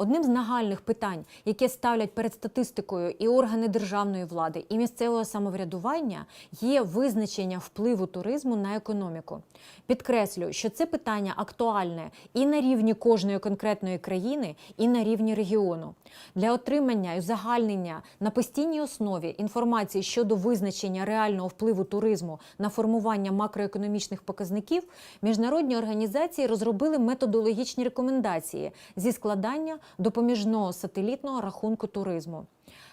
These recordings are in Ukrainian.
Одним з нагальних питань, яке ставлять перед статистикою і органи державної влади, і місцевого самоврядування, є визначення впливу туризму на економіку. Підкреслю, що це питання актуальне і на рівні кожної конкретної країни, і на рівні регіону. Для отримання і узагальнення на постійній основі інформації щодо визначення реального впливу туризму на формування макроекономічних показників, міжнародні організації розробили методологічні рекомендації зі складання допоміжного сателітного рахунку туризму.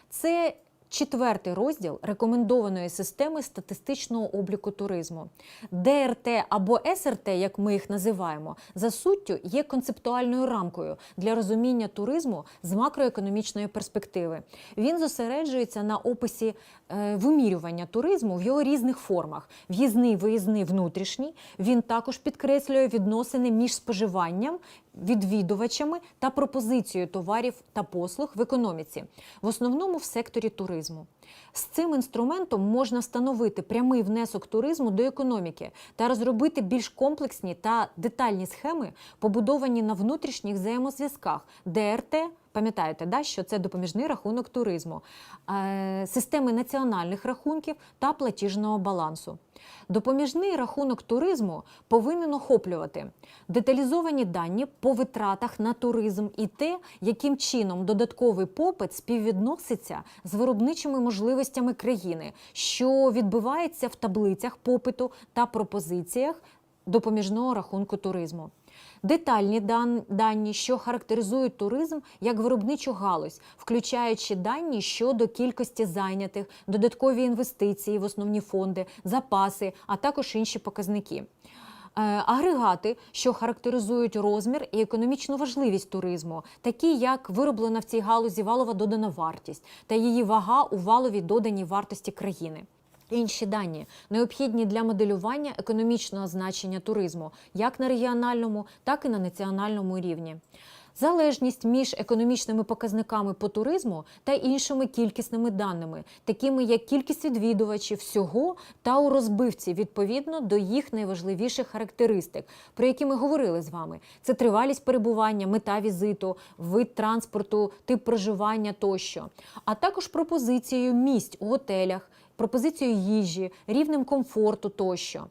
Це четвертий розділ рекомендованої системи статистичного обліку туризму. ДРТ або СРТ, як ми їх називаємо, за суттю є концептуальною рамкою для розуміння туризму з макроекономічної перспективи. Він зосереджується на описі вимірювання туризму в його різних формах: в'їзний, виїзний, внутрішній. Він також підкреслює відносини між споживанням, відвідувачами та пропозицією товарів та послуг в економіці, в основному в секторі туризму. З цим інструментом можна встановити прямий внесок туризму до економіки та розробити більш комплексні та детальні схеми, побудовані на внутрішніх взаємозв'язках ДРТ. Пам'ятаєте, да, що це допоміжний рахунок туризму, е, системи національних рахунків та платіжного балансу. Допоміжний рахунок туризму повинен охоплювати деталізовані дані по витратах на туризм і те, яким чином додатковий попит співвідноситься з виробничими можливостями країни, що відбувається в таблицях попиту та пропозиціях допоміжного рахунку туризму. Детальні дан- дані, що характеризують туризм як виробничу галузь, включаючи дані щодо кількості зайнятих, додаткові інвестиції в основні фонди, запаси, а також інші показники. Е, Агрегати, що характеризують розмір і економічну важливість туризму, такі як вироблена в цій галузі валова додана вартість та її вага у валовій доданій вартості країни. Інші дані необхідні для моделювання економічного значення туризму як на регіональному, так і на національному рівні. Залежність між економічними показниками по туризму та іншими кількісними даними, такими як кількість відвідувачів всього та у розбивці відповідно до їх найважливіших характеристик, про які ми говорили з вами. Це тривалість перебування, мета візиту, вид транспорту, тип проживання тощо, а також пропозицією місць у готелях, пропозицією їжі, рівнем комфорту тощо.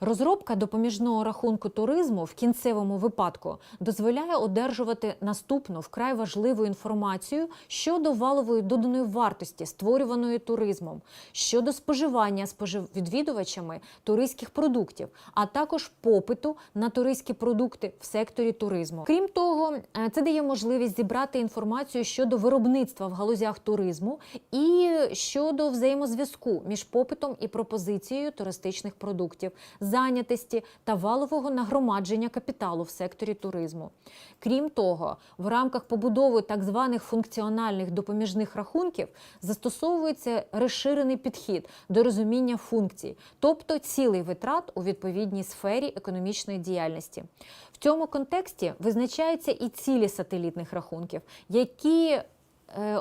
Розробка допоміжного рахунку туризму в кінцевому випадку дозволяє одержувати наступну вкрай важливу інформацію щодо валової доданої вартості, створюваної туризмом, щодо споживання спожив- відвідувачами туристських продуктів, а також попиту на туристські продукти в секторі туризму. Крім того, е, це дає можливість зібрати інформацію щодо виробництва в галузях туризму і щодо взаємозв'язку між попитом і пропозицією туристичних продуктів зайнятості та валового нагромадження капіталу в секторі туризму. Крім того, в рамках побудови так званих функціональних допоміжних рахунків застосовується розширений підхід до розуміння функцій, тобто цілий витрат у відповідній сфері економічної діяльності. В цьому контексті визначаються і цілі сателітних рахунків, які е,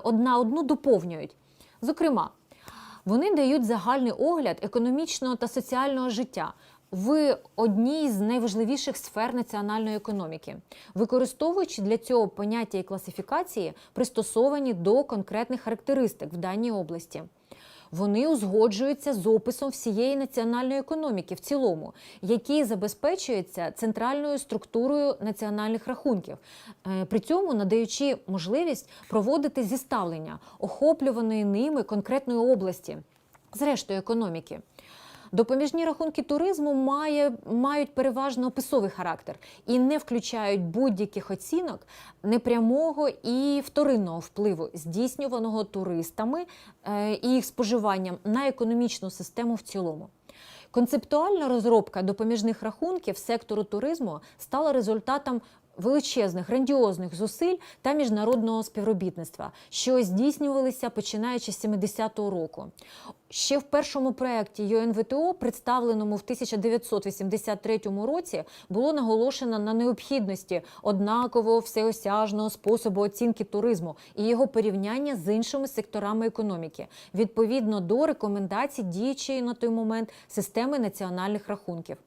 одна одну доповнюють. Зокрема, вони дають загальний огляд економічного та соціального життя в одній з найважливіших сфер національної економіки, використовуючи для цього поняття і класифікації, пристосовані до конкретних характеристик в даній області. Вони узгоджуються з описом всієї національної економіки в цілому, який забезпечується центральною структурою національних рахунків, е, при цьому надаючи можливість проводити зіставлення охоплюваної ними конкретної області, зрештою економіки. Допоміжні рахунки туризму має, мають переважно описовий характер і не включають будь-яких оцінок непрямого і вторинного впливу, здійснюваного туристами е, і їх споживанням на економічну систему в цілому. Концептуальна розробка допоміжних рахунків сектору туризму стала результатом величезних грандіозних зусиль та міжнародного співробітництва, що здійснювалися починаючи з 70-го року. Ще в першому проєкті ЮНВТО, представленому в 1983 році, було наголошено на необхідності однакового всеосяжного способу оцінки туризму і його порівняння з іншими секторами економіки, відповідно до рекомендацій діючої на той момент системи національних рахунків.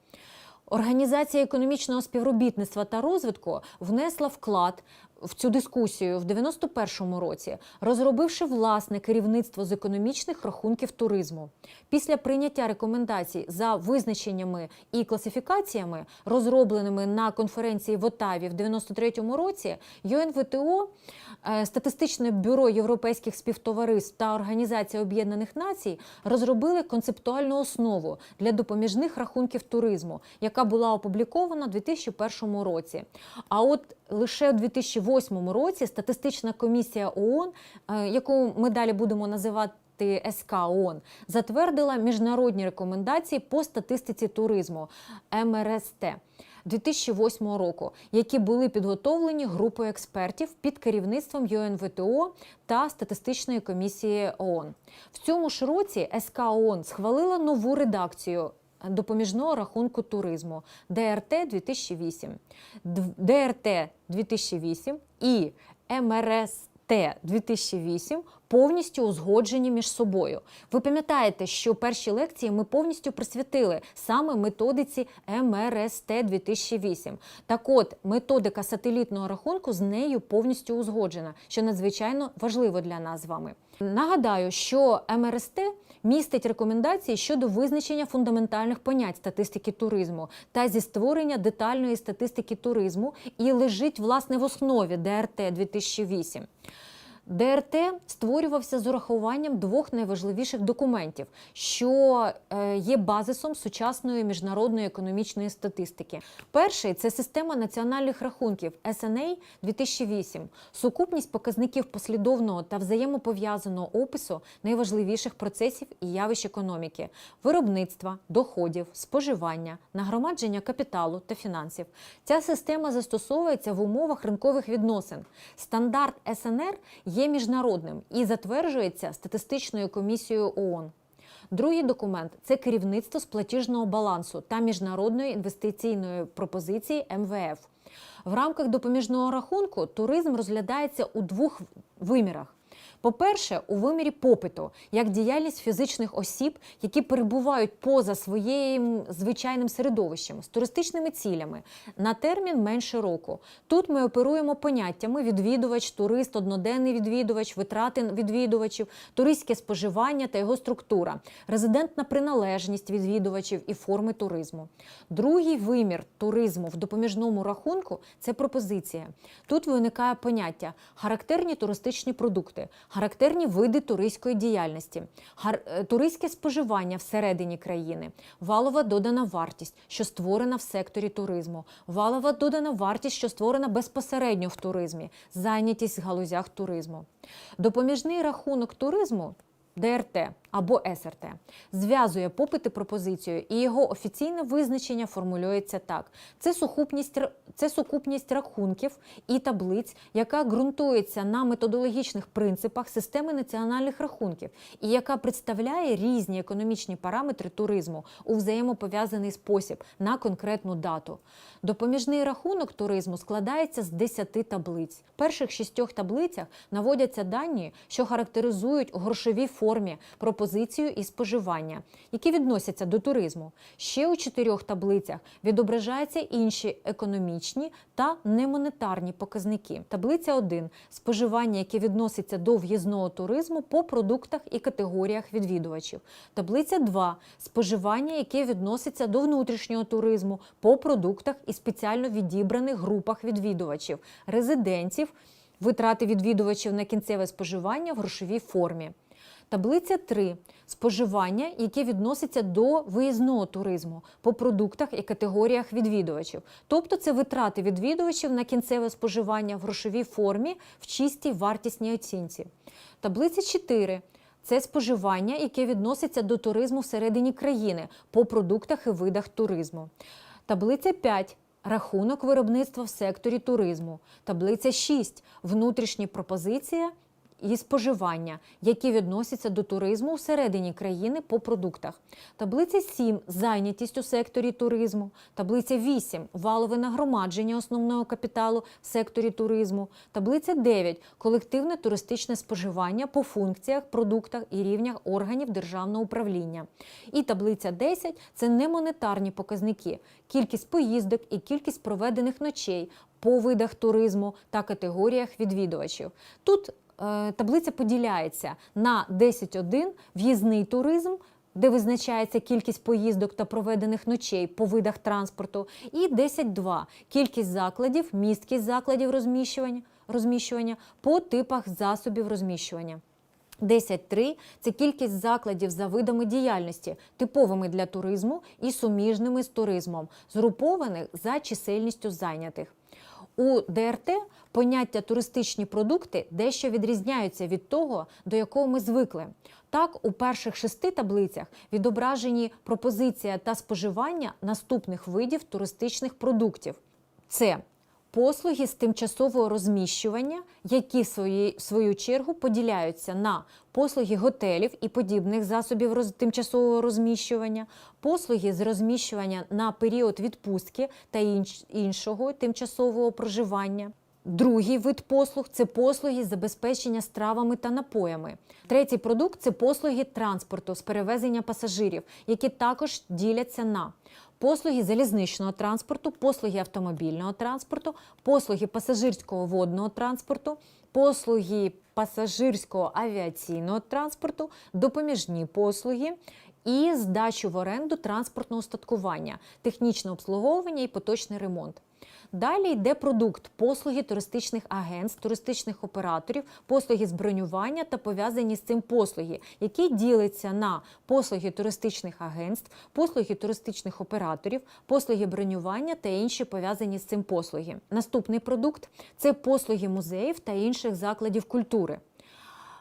Організація економічного співробітництва та розвитку внесла вклад в цю дискусію в 91-му році, розробивши власне керівництво з економічних рахунків туризму. Після прийняття рекомендацій за визначеннями і класифікаціями, розробленими на конференції в Отаві в 93-му році, ЮНВТО, е, Статистичне бюро європейських співтовариств та Організація Об'єднаних Націй розробили концептуальну основу для допоміжних рахунків туризму, яка була опублікована у 2001 році. А от лише у 2008 році статистична комісія ООН, е, яку ми далі будемо називати СК ООН, затвердила міжнародні рекомендації по статистиці туризму МРСТ. 2008 року, які були підготовлені групою експертів під керівництвом ЮНВТО та статистичної комісії ООН. В цьому ж році СК ООН схвалила нову редакцію допоміжного рахунку туризму. ДРТ 2008, ДРТ 2008 і МРСТ 2008 повністю узгоджені між собою. Ви пам'ятаєте, що перші лекції ми повністю присвятили саме методиці МРСТ 2008. Так от, методика сателітного рахунку з нею повністю узгоджена, що надзвичайно важливо для нас з вами. Нагадаю, що МРСТ містить рекомендації щодо визначення фундаментальних понять статистики туризму та зі створення детальної статистики туризму і лежить власне в основі ДРТ 2008. ДРТ створювався з урахуванням двох найважливіших документів, що е, є базисом сучасної міжнародної економічної статистики. Перший це система національних рахунків SNA 2008, сукупність показників послідовного та взаємопов'язаного опису найважливіших процесів і явищ економіки, виробництва, доходів, споживання, нагромадження капіталу та фінансів. Ця система застосовується в умовах ринкових відносин. Стандарт СНР є міжнародним і затверджується статистичною комісією ООН. Другий документ це керівництво з платіжного балансу та міжнародної інвестиційної пропозиції МВФ. В рамках допоміжного рахунку туризм розглядається у двох вимірах. По-перше, у вимірі попиту, як діяльність фізичних осіб, які перебувають поза своїм звичайним середовищем з туристичними цілями на термін менше року. Тут ми оперуємо поняттями відвідувач, турист, одноденний відвідувач, витрати відвідувачів, туристське споживання та його структура, резидентна приналежність відвідувачів і форми туризму. Другий вимір туризму в допоміжному рахунку це пропозиція. Тут виникає поняття характерні туристичні продукти, характерні види туристської діяльності, е, туристське споживання всередині країни, валова додана вартість, що створена в секторі туризму, валова додана вартість, що створена безпосередньо в туризмі, зайнятість в галузях туризму. Допоміжний рахунок туризму. ДРТ або СРТ зв'язує попит і пропозицію, і його офіційне визначення формулюється так: це сукупність, це сукупність рахунків і таблиць, яка ґрунтується на методологічних принципах системи національних рахунків, і яка представляє різні економічні параметри туризму у взаємопов'язаний спосіб на конкретну дату. Допоміжний рахунок туризму складається з 10 таблиць. В перших шістьох таблицях наводяться дані, що характеризують у грошовій формі пропозицію і споживання, які відносяться до туризму. Ще у чотирьох таблицях відображаються інші економічні та немонетарні показники. Таблиця 1 – споживання, яке відноситься до в'їзного туризму по продуктах і категоріях відвідувачів. Таблиця 2 – споживання, яке відноситься до внутрішнього туризму по продуктах і спеціально відібраних групах відвідувачів, резидентів, витрати відвідувачів на кінцеве споживання в грошовій формі. Таблиця 3. Споживання, яке відноситься до виїзного туризму по продуктах і категоріях відвідувачів. Тобто це витрати відвідувачів на кінцеве споживання в грошовій формі в чистій вартісній оцінці. Таблиця 4. Це споживання, яке відноситься до туризму всередині країни по продуктах і видах туризму. Таблиця 5. Рахунок виробництва в секторі туризму. Таблиця 6. Внутрішні пропозиції і споживання, які відносяться до туризму всередині країни по продуктах. Таблиця 7 зайнятість у секторі туризму. Таблиця 8 валове нагромадження основного капіталу в секторі туризму. Таблиця 9 колективне туристичне споживання по функціях, продуктах і рівнях органів державного управління. І таблиця 10 це немонетарні показники: кількість поїздок і кількість проведених ночей по видах туризму та категоріях відвідувачів. Тут таблиця поділяється на 10.1 в'їзний туризм. Де визначається кількість поїздок та проведених ночей по видах транспорту, і 10.2 кількість закладів, місткість закладів розміщування, розміщування по типах засобів розміщування. 10.3 – це кількість закладів за видами діяльності, типовими для туризму і суміжними з туризмом, згрупованих за чисельністю зайнятих. У ДРТ поняття туристичні продукти дещо відрізняються від того, до якого ми звикли. Так, у перших шести таблицях відображені пропозиція та споживання наступних видів туристичних продуктів: це послуги з тимчасового розміщування, які в свою чергу поділяються на послуги готелів і подібних засобів тимчасового розміщування, послуги з розміщування на період відпустки та інш- іншого тимчасового проживання. Другий вид послуг це послуги забезпечення стравами та напоями. Третій продукт це послуги транспорту з перевезення пасажирів, які також діляться на послуги залізничного транспорту, послуги автомобільного транспорту, послуги пасажирського водного транспорту, послуги пасажирського авіаційного транспорту, допоміжні послуги і здачу в оренду транспортного устаткування, технічне обслуговування і поточний ремонт. Далі йде продукт послуги туристичних агентств, туристичних операторів, послуги з бронювання та пов'язані з цим послуги, які діляться на послуги туристичних агентств, послуги туристичних операторів, послуги бронювання та інші пов'язані з цим послуги. Наступний продукт це послуги музеїв та інших закладів культури.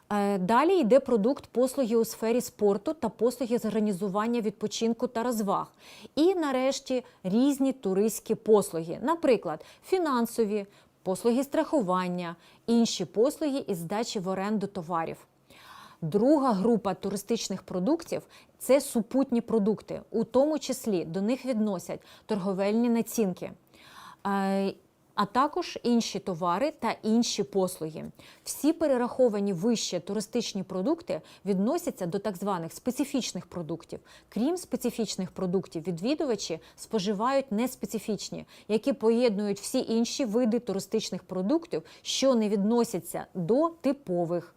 Е, Далі йде продукт послуги у сфері спорту та послуги з організування відпочинку та розваг. І нарешті різні туристські послуги, наприклад, фінансові, послуги страхування, інші послуги із здачі в оренду товарів. Друга група туристичних продуктів це супутні продукти, у тому числі до них відносять торговельні націнки. А також інші товари та інші послуги. Всі перераховані вище туристичні продукти відносяться до так званих специфічних продуктів. Крім специфічних продуктів, відвідувачі споживають неспецифічні, які поєднують всі інші види туристичних продуктів, що не відносяться до типових.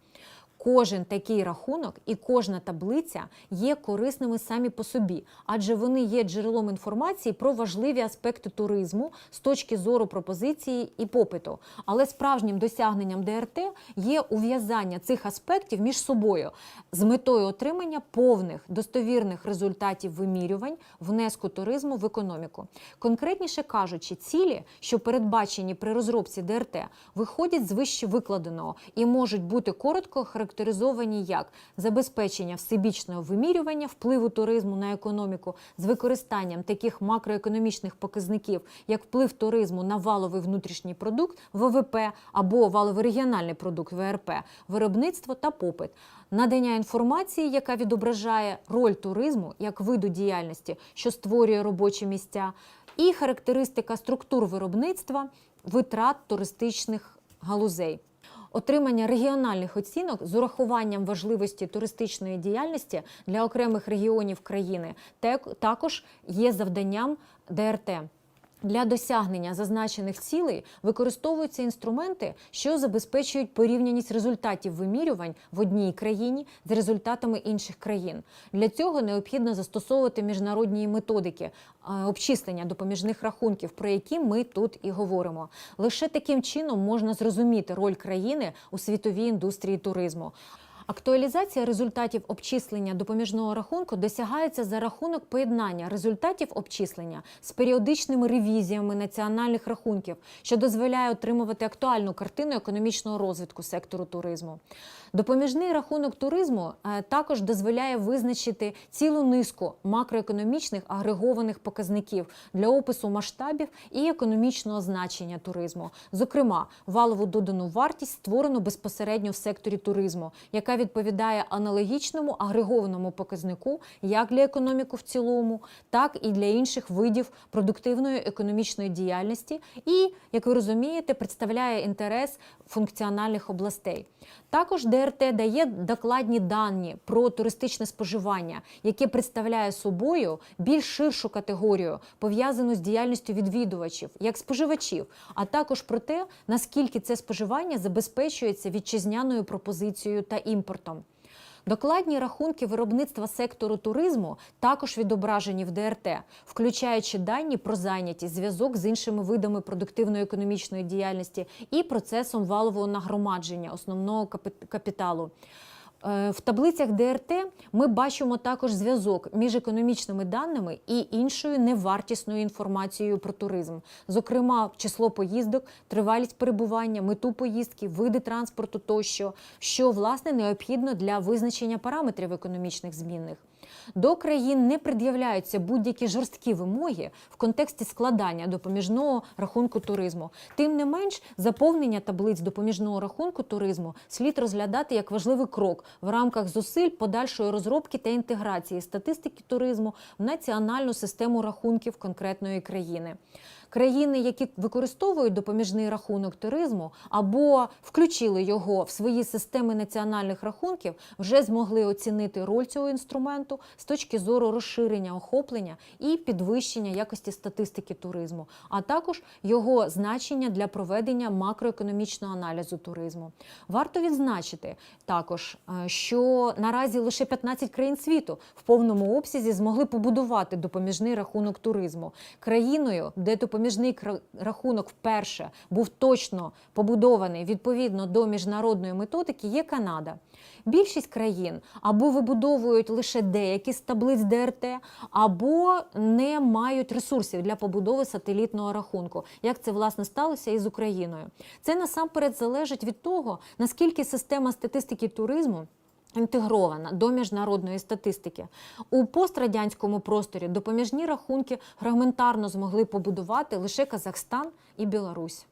Кожен такий рахунок і кожна таблиця є корисними самі по собі, адже вони є джерелом інформації про важливі аспекти туризму з точки зору пропозиції і попиту. Але справжнім досягненням ДРТ є ув'язання цих аспектів між собою з метою отримання повних достовірних результатів вимірювань внеску туризму в економіку. Конкретніше кажучи, цілі, що передбачені при розробці ДРТ, виходять з вище викладеного і можуть бути коротко характеризовані як забезпечення всебічного вимірювання впливу туризму на економіку з використанням таких макроекономічних показників, як вплив туризму на валовий внутрішній продукт ВВП або валовий регіональний продукт ВРП, виробництво та попит. Надання інформації, яка відображає роль туризму як виду діяльності, що створює робочі місця, і характеристика структур виробництва, витрат туристичних галузей. Отримання регіональних оцінок з урахуванням важливості туристичної діяльності для окремих регіонів країни також є завданням ДРТ. Для досягнення зазначених цілей використовуються інструменти, що забезпечують порівняність результатів вимірювань в одній країні з результатами інших країн. Для цього необхідно застосовувати міжнародні методики обчислення допоміжних рахунків, про які ми тут і говоримо. Лише таким чином можна зрозуміти роль країни у світовій індустрії туризму. Актуалізація результатів обчислення допоміжного рахунку досягається за рахунок поєднання результатів обчислення з періодичними ревізіями національних рахунків, що дозволяє отримувати актуальну картину економічного розвитку сектору туризму. Допоміжний рахунок туризму е, також дозволяє визначити цілу низку макроекономічних агрегованих показників для опису масштабів і економічного значення туризму. Зокрема, валову додану вартість створено безпосередньо в секторі туризму, яка відповідає аналогічному агрегованому показнику як для економіки в цілому, так і для інших видів продуктивної економічної діяльності, і, як ви розумієте, представляє інтерес функціональних областей. Також ДРТ дає докладні дані про туристичне споживання, яке представляє собою більш ширшу категорію, пов'язану з діяльністю відвідувачів, як споживачів, а також про те, наскільки це споживання забезпечується вітчизняною пропозицією та імпортом. Докладні рахунки виробництва сектору туризму також відображені в ДРТ, включаючи дані про зайнятість, зв'язок з іншими видами продуктивної економічної діяльності і процесом валового нагромадження основного капі- капіталу. Е, В таблицях ДРТ ми бачимо також зв'язок між економічними даними і іншою невартісною інформацією про туризм, зокрема, число поїздок, тривалість перебування, мету поїздки, види транспорту тощо, що власне необхідно для визначення параметрів економічних змінних. До країн не пред'являються будь-які жорсткі вимоги в контексті складання допоміжного рахунку туризму. Тим не менш, заповнення таблиць допоміжного рахунку туризму слід розглядати як важливий крок в рамках зусиль подальшої розробки та інтеграції статистики туризму в національну систему рахунків конкретної країни. Країни, які використовують допоміжний рахунок туризму або включили його в свої системи національних рахунків, вже змогли оцінити роль цього інструменту з точки зору розширення охоплення і підвищення якості статистики туризму, а також його значення для проведення макроекономічного аналізу туризму. Варто відзначити також, е, що наразі лише 15 країн світу в повному обсязі змогли побудувати допоміжний рахунок туризму. Країною, де допоміжний кра- рахунок вперше був точно побудований відповідно до міжнародної методики, є Канада. Більшість країн або вибудовують лише деякі з таблиць ДРТ, або не мають ресурсів для побудови сателітного рахунку, як це власне сталося і з Україною. Це насамперед залежить від того, наскільки система статистики туризму. Інтегрована до міжнародної статистики у пострадянському просторі допоміжні рахунки фрагментарно змогли побудувати лише Казахстан і Білорусь.